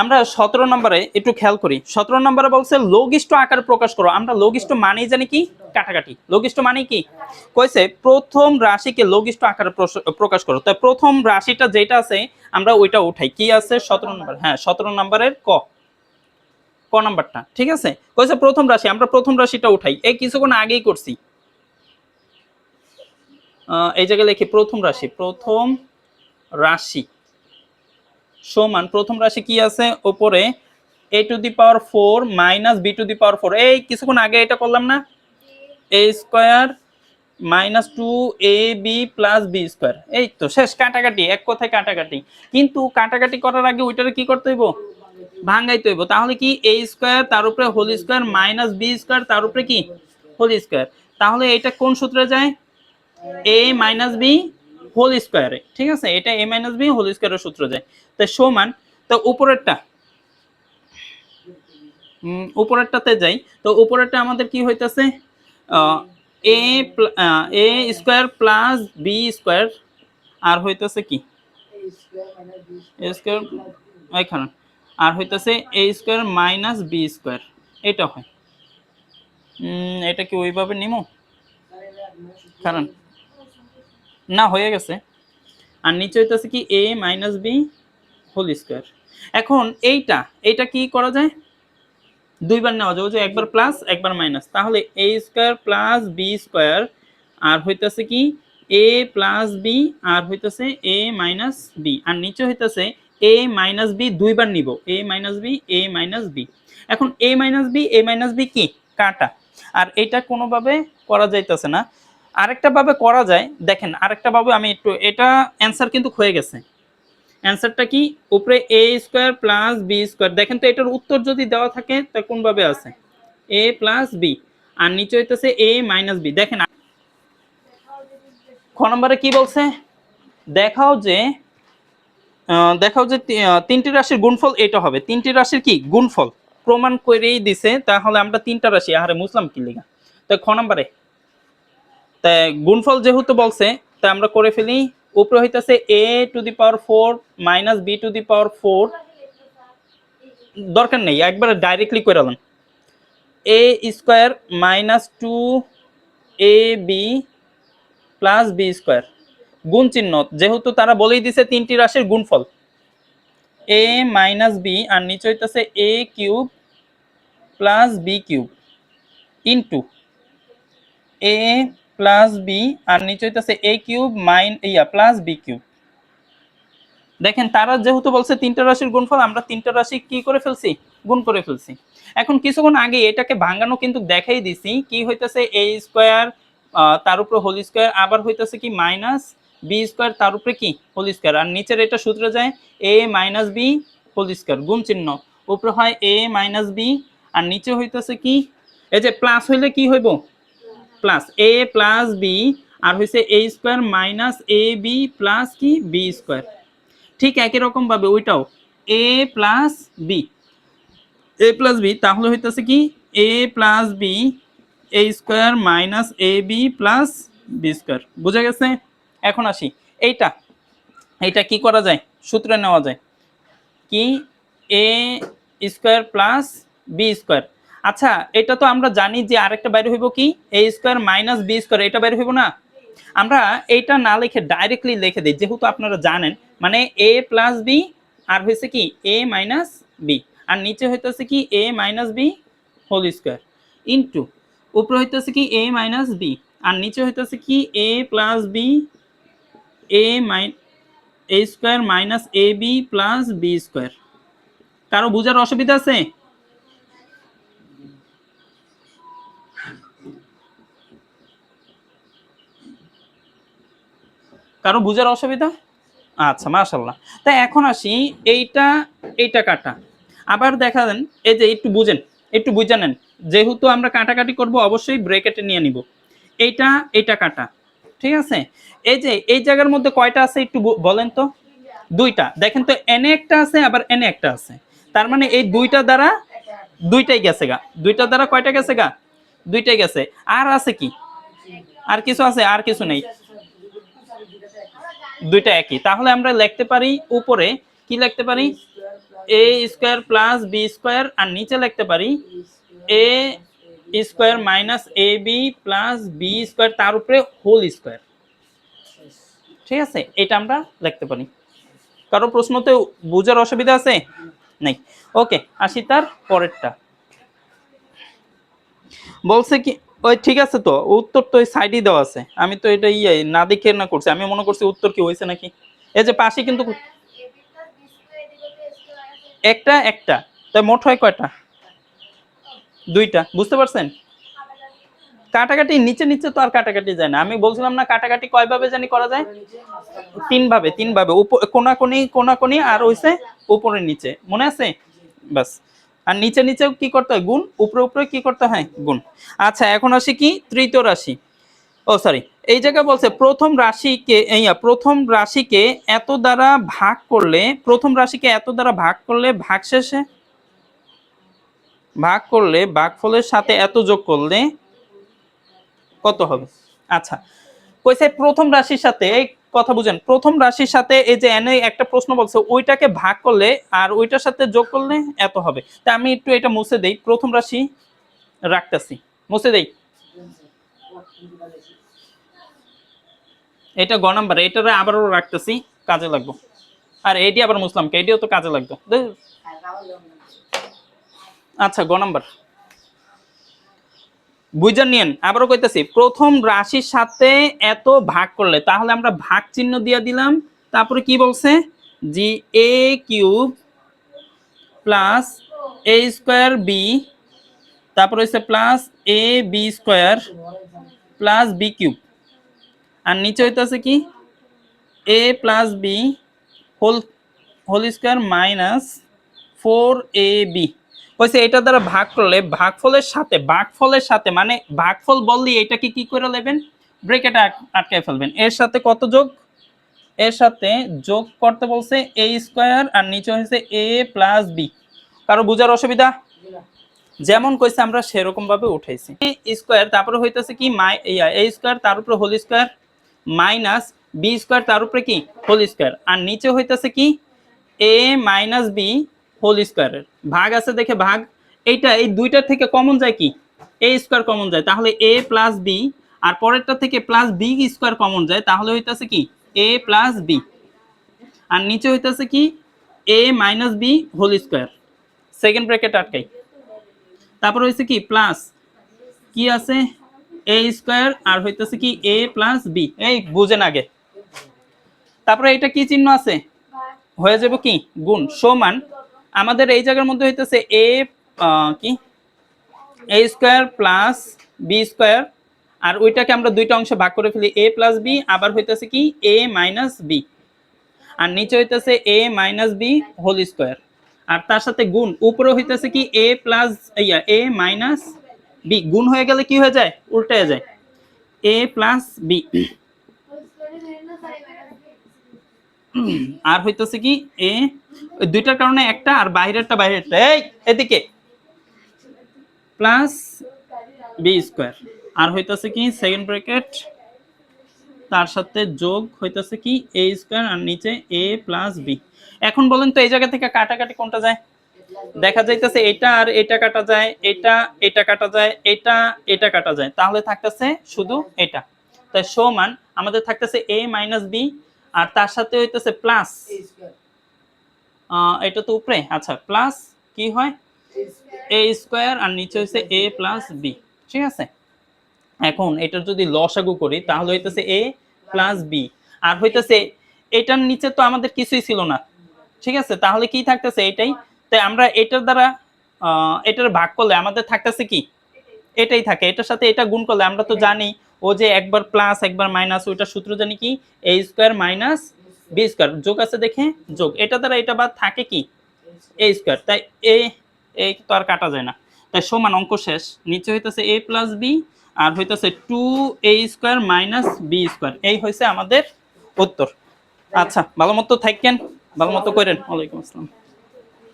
আমরা সতেরো নম্বরে একটু খেয়াল করি। সতেরো নম্বরে বলছে, লঘিষ্ঠ আকারে প্রকাশ করো। আমরা লঘিষ্ঠ মানেই জানি কি? কাটাকাটি। লঘিষ্ঠ মানে কি? কইছে, প্রথম রাশিকে লঘিষ্ঠ আকারে প্রকাশ করো। তাই প্রথম রাশিটা যেটা আছে, আমরা ওইটা উঠাই। কি আছে? সতেরো নম্বর। হ্যাঁ সতেরো নম্বরের ক। ক নাম্বারটা। ঠিক আছে? কইছে, প্রথম রাশি। আমরা প্রথম রাশিটা উঠাই। এই কিছুক্ষণ আগেই করছি। এই জায়গায় লিখি, প্রথম রাশি। প্রথম রাশি। সমান প্রথম রাশি কি আছে? উপরে A to the power four minus B to the power four এই কিছুক্ষণ আগে এটা করলাম না? A square minus two A B plus B square এই তো শেষ, কাটাকাটি, এক কথায় কাটাকাটি। কিন্তু কাটাকাটি করার আগে ওইটারে কি করতে হইব? ভাঙ্গাইতে হইব। তাহলে কি এ স্কোয়ার তার উপরে whole square minus B square তার উপরে কি? হোল স্কোয়ার তাহলে এটা কোন সূত্রে যায়? এ মাইনাস বি হোল স্কোয়ারে ঠিক আছে? এটা এ মাইনাস বি হোল স্কোয়ারের সূত্র যায়। তো সমান, তো উপরেরটা উপরেরটাতে যাই, তো উপরেরটা আমাদের কি হইতাছে? A A square plus B square আর হইতাছে কি? স্কোয়ার এখানে। আর হইতাছে A square minus B square এটা হয়। এটা কি ওইভাবে নিমো? কারণ না, হয়ে গেছে। আর নিচে হইতেছে কি A minus B whole square এখন এইটা এইটা কি করা যায়? দুইবার নেওয়া যায় একবার প্লাস একবার মাইনাস তাহলে A square plus B square আর হইতেছে কি এ প্লাস বি আর হইতেছে এ মাইনাস বি আর নিচে হইতেছে এ মাইনাস বি দুইবার নিব। A minus B A minus B এখন A minus B A minus B কি? কাটা। আর এটা কোনোভাবে করা যাইতেছে না। আরেকটা ভাবে করা যায়, দেখেন আরেকটা ভাবে আমি একটু, এটা অ্যান্সার কিন্তু হয়ে গেছে। অ্যান্সারটা কি? উপরে A square plus B square দেখেন তো এটার উত্তর যদি দেওয়া থাকে, তা কোনভাবে আছে? এ প্লাস বি আর নিচে হইতেছে এ মাইনাস বি দেখেন খ নম্বরে কি বলছে? দেখাও যে দেখাও যে তিনটি রাশির গুণফল এটা হবে। তিনটি রাশির কি? গুণফল। প্রমাণ করেই দিছে, তাহলে আমরা তিনটা রাশি, আহারে মুসলাম কি লিগা? তো খ নম্বরে তা গুণফল যেহেতু বলছে, তা আমরা করে ফেলি। উপরে হইতাছে A to the power four minus B to the power four দরকার নেই, একবারে ডাইরেক্টলি করে দিলাম A square minus two A B plus B square গুণ চিহ্ন, যেহেতু তারা বলেই দিছে তিনটি রাশির গুণফল। এ মাইনাস বি আর নিচে হইতাছে A cube plus B cube into A plus B আর নিচে হইতাছে এ কিউব মাইন ইয়া প্লাস বি কিউব দেখেন, তারা যেহেতু বলছে তিনটা রাশির গুণফল, আমরা তিনটা রাশি কি করে ফেলছি? গুণ করে ফেলছি। এখন কিছুক্ষণ আগে এটাকে ভাঙানো কিন্তু দেখাই দিছি, কি হইতাছে? এ স্কোয়ার তার উপরে হোল স্কোয়ার আবার হইতাছে কি? মাইনাস বি স্কোয়ার তার উপরে কি? হোল স্কোয়ার আর নিচের এটা সূত্রে যায় A minus B whole square গুণ চিহ্ন। উপরে হয় এ মাইনাস বি আর নিচে হইতাছে কি? এই যে প্লাস হইলে কি হইব? প্লাস এ প্লাস বি আর হয়েছে A square minus A B plus কি? বি স্কোয়ার ঠিক একই রকম ভাবে ওইটাও। A plus B A plus B তাহলে হইতেছে কি? A plus B A square minus A B plus B square বুঝা গেছে? এখন আসি। এইটা এইটা কি করা যায়? সূত্রে নেওয়া যায়। কি? A square plus B square আচ্ছা এটা তো আমরা জানি যে আরেকটা বাইরে হইব কি? A square minus B square এটা বাইরে হইব না? আমরা এইটা না লিখে ডাইরেক্টলি লিখে দিই, যেহেতু আপনারা জানেন মানে এ প্লাস বি আর হয়েছে কি? এ মাইনাস বি আর নিচে হইতেছে কি? A minus B whole square into উপরে হইতেছে কি? এ মাইনাস বি আর নিচে হইতেছে কি? A plus B A my A square minus A B plus B square কারও বোঝার অসুবিধা আছে? কারও বুঝার অসুবিধা? আচ্ছা মাশাল্লাহ তা এখন আসি, এইটা এইটা কাটা। আবার দেখা দেন, এই যে একটু বুঝেন, একটু বুঝে নেন। যেহেতু আমরা কাটাকাটি করব, অবশ্যই ব্রেকেটে নিয়ে নিব। এইটা এইটা কাটা, ঠিক আছে? এই যে, এই জায়গার মধ্যে কয়টা আছে একটু বলেন তো? দুইটা। দেখেন তো এনে একটা আছে, আবার এনে একটা আছে। তার মানে এই দুইটা দ্বারা দুইটাই গেছে গা। দুইটা দ্বারা কয়টা গেছে গা? দুইটাই গেছে। আর আছে কি? আর কিছু আছে, আর কিছু নেই। দুইটা একই। তাহলে আমরা লিখতে পারি উপরে, কি লিখতে পারি? A square plus B square আর নিচে লিখতে পারি A square minus A B plus B square তার উপরে হোল স্কোয়ার ঠিক আছে? এটা আমরা লিখতে পারি। কারও প্রশ্নতে বোঝার অসুবিধা আছে? নাই। ওকে, আসি তার পরেরটা। বলছে কি ওই ঠিক আছে তো, উত্তর তো ওই সাইডই দেওয়া আছে। আমি তো এটা ইয়ে না দেখে না করছি। আমি মনে করছি উত্তর কি হয়েছে নাকি? এই যে পাশে কিন্তু একটা একটা। তাই মোট হয় কয়টা? দুইটা। বুঝতে পারছেন? কাটাকাটি নিচে নিচে তো আর কাটাকাটি যায় না। আমি বলছিলাম না কাটাকাটি কয় ভাবে জানি করা যায়? তিন ভাবে তিন ভাবে উপ- কোনাকুনি কোনাকুনি আর হইছে উপরে নিচে। মনে আছে? বাস। আর নিচে নিচেও কি করতে হয়? গুণ, উপরে উপরে কি করতে হয়? গুণ। আচ্ছা এখন আসি কি? তৃতীয় রাশি। ও সরি এই জায়গায় বলছে, প্রথম রাশিকে প্রথম রাশিকে এত দ্বারা ভাগ করলে, প্রথম রাশিকে এত দ্বারা ভাগ করলে ভাগ শেষে? ভাগ করলে ভাগফলের সাথে এত যোগ করলে কত হবে? আচ্ছা কইছে প্রথম রাশির সাথে কথা বুঝেন। প্রথম রাশির সাথে এই যে এনে একটা প্রশ্ন বলছে, ওইটাকে ভাগ করলে আর ওইটার সাথে যোগ করলে এত হবে। তা আমি একটু এটা মুছে দেই। প্রথম রাশি রাখতেছি। মুছে দেই। এটা গ নাম্বার, এটারে আবারও রাখতেছি, কাজে লাগবো। আর এটি আবার মুসলাম এটিও তো কাজে ধুর। আচ্ছা গ নাম্বার। বুঝার নিয়েন? আবারও কইতেছি, প্রথম রাশির সাথে এত ভাগ করলে, তাহলে আমরা ভাগ চিহ্ন দিয়ে দিলাম, তারপরে কি বলছে? জি, A cube plus A square B, তারপরে হচ্ছে plus A B square plus B cube. আর নিচে হইতেছে কি? A plus B whole whole square minus four A B. হয়েছে এটা দ্বারা ভাগ করলে, ভাগফলের সাথে ভাগফলের সাথে মানে ভাগফল বললি এটাকে কি করে নেবেন ব্রেকেট আটকায় ফেলবেন। এর সাথে কত যোগ? এর সাথে যোগ করতে বলছে এ স্কোয়ার আর নিচে হয়েছে এ প্লাস বি কারও বোঝার অসুবিধা? যেমন কইছে, আমরা সেরকম ভাবে উঠাইছি স্কোয়ার তারপরে হইতেছে কি? মাই এ স্কোয়ার তার উপরে whole square minus B square তার উপরে কি? হোল স্কোয়ার আর নিচে হইতেছে কি? এ মাইনাস বি হোল স্কোয়ারের। ভাগ আছে দেখে ভাগ। এইটা, এই দুইটার থেকে কমন যায় কি? এ স্কোয়ার কমন যায়। তাহলে এ প্লাস বি আর পরেরটা থেকে প্লাস বি স্কোয়ার কমন যায়। তাহলে হইতাছে কি? এ প্লাস বি আর নিচে হইতাছে কি? A minus B whole square second bracket আটকাই। তারপর হইছে কি? প্লাস কি আছে? এ স্কোয়ার আর হইতেছে কি? এ প্লাস বি এই বুঝেন আগে। তারপরে এটা কি চিহ্ন আছে? হয়ে যাবে কি? গুণ, সমান। আমাদের এই জায়গার মধ্যে হইতেছে এ কি? A square plus B square, আর ওইটাকে আমরা দুইটা অংশে ভাগ করে ফেলি, এ প্লাস বি, আবার হইতেছে কি? A minus B. আর নিচে হইতেছে A minus B whole square. আর তার সাথে গুণ, উপরে হইতেছে কি? এ প্লাস, ইয়া, এ মাইনাস বি। গুণ হয়ে গেলে কি হয়ে যায়? উল্টে যায়। এ প্লাস বি। আর হইতেছে কি, এ দুইটার কারণে একটা আর বাইরেরটা বাইরেরটা। এই, এদিকে। Plus B square. আর হইতেছে কি, সেকেন্ড ব্র্যাকেট, তার সাথে যোগ হইতেছে কি, এ স্কোয়ার আর নিচে এ প্লাস বি। এখন বলেন তো, এই জায়গা থেকে কাটাকাটি কোনটা যায়? দেখা যাইতেছে এটা আর এটা কাটা যায়, এটা এটা কাটা যায়, এটা এটা কাটা যায়। তাহলে থাকতেছে শুধু এটা। তাই সমান, আমাদের থাকতেছে এ মাইনাস বি আর তার সাথে হইতেছে প্লাস এটা তো উপরে। আচ্ছা প্লাস কি হয়? এ স্কোয়ার আর নিচে হচ্ছে এ প্লাস বি ঠিক আছে? এখন এটার যদি লসাগু করি তাহলে হইতেছে এ প্লাস বি আর হইতেছে এটার নিচে তো আমাদের কিছুই ছিল না। ঠিক আছে? তাহলে কি থাকতেছে এটাই? তাই আমরা এটার দ্বারা আহ, এটার ভাগ করলে আমাদের থাকতেছে কি? এটাই থাকে। এটার সাথে এটা গুণ করলে আমরা তো জানি ও যে একবার প্লাস, একবার মাইনাস, ওইটা সূত্র জানি কি? A square minus B square যোগ আছে দেখে? যোগ। এটা দ্বারা এটা বাদ থাকে কি? এ স্কোয়ার তাই এ এই তো আর কাটা যায় না। তাই সমান অঙ্ক শেষ। নিচে হইতেছে এ প্লাস বি আর হইতেছে two A square minus B square এই হয়েছে আমাদের উত্তর। আচ্ছা ভালো মতো থাকেন ভালো মতো করেন। ওয়ালাইকুম আসসালাম।